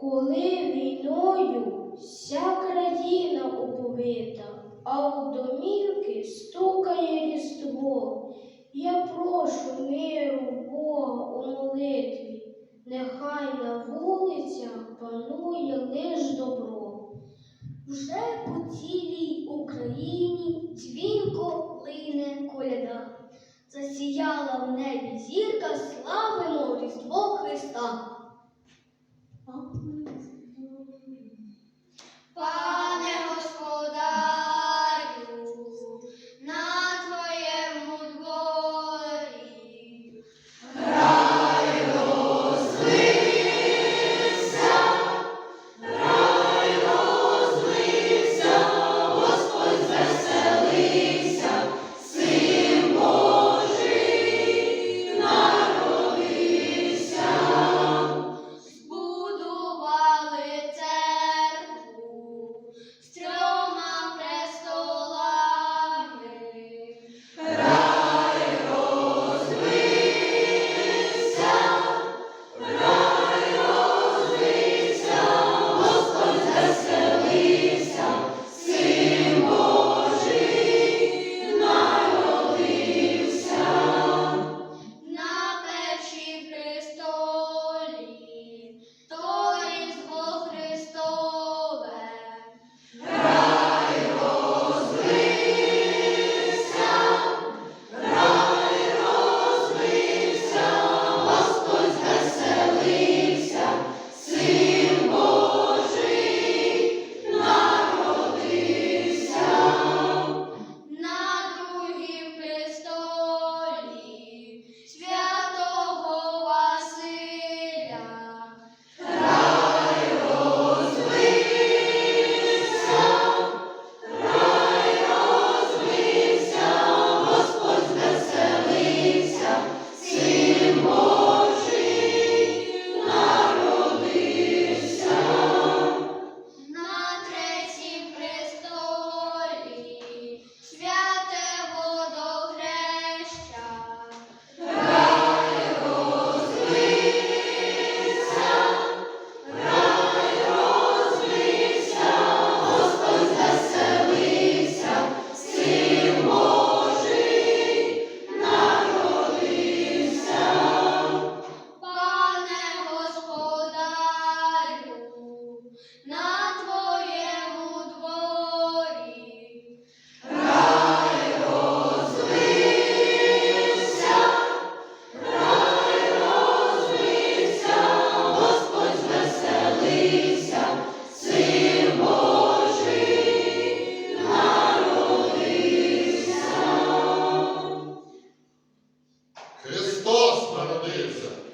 Коли війною вся країна оповита, а у домівки стукає різдво, я прошу миру Бога у молитві, нехай на вулицях панує лиш добро. Вже по цілій Україні дзвінко лине коляда. Засіяла в небі зірка, славимо Різдво Христа. sua grandeza.